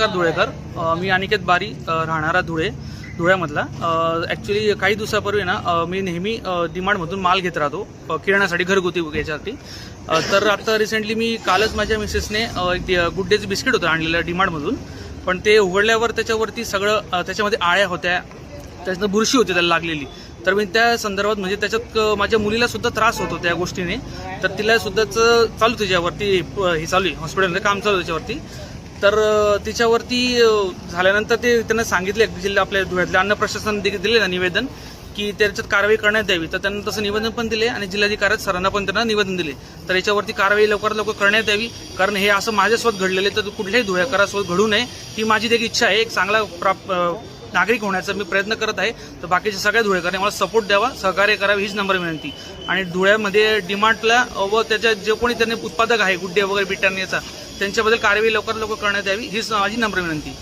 नमस्कार धुळेकर? मी अनिकेत बारी राहणारा धुळे धुळ्यामधला. ॲक्च्युली काही दिवसापूर्वी ना मी नेहमी डिमांडमधून माल घेत राहतो अ, किराण्यासाठी घरगुती याच्यासाठी. तर आता रिसेंटली मी कालच माझ्या मिसेसने एक गुड डेचं बिस्किट होतं आणलेलं डिमांडमधून. पण ते उघडल्यावर त्याच्यावरती सगळं त्याच्यामध्ये आळ्या होत्या त्याच्यानं बुरशी होती त्याला लागलेली. तर मी त्या संदर्भात म्हणजे त्याच्यात माझ्या मुलीला सुद्धा त्रास होतो त्या गोष्टीने. तर तिला सुद्धाच चालू त्याच्यावरती हे चालू आहे हॉस्पिटलमध्ये काम चालू आहे त्याच्यावरती. तर त्याच्यावरती तिच्यावरती झाल्यानंतर ते त्यांना सांगितले जिल्हा आपल्या धुळ्यातल्या अन्न प्रशासन दिले ना निवेदन की त्याच्यात कारवाई करण्यात यावी तर त्यांना तसं निवेदन पण दिले आणि जिल्हाधिकारी सरांना पण त्यांना निवेदन दिले. तर याच्यावरती कारवाई लवकरात लवकर करण्यात यावी कारण हे असं माझ्यासोबत घडलेलं तर कुठल्याही धुळ्याकरासोबत घडू नये. ही माझी देखील इच्छा आहे एक चांगला प्राप नागरिक होण्याचा मी प्रयत्न करत आहे. तर बाकीच्या सगळ्या धुळेकरांनी मला सपोर्ट द्यावा सहकार्य करावं हीच नंबर विनंती. आणि धुळ्यामध्ये डिमांडला व त्याच्या जे कोणी त्यांनी उत्पादक आहे गुड्डे वगैरे बिटाण्याचा त्यांच्याबद्दल कारवाई लवकरात लवकर करण्यात यावी हीच माझी नम्र विनंती.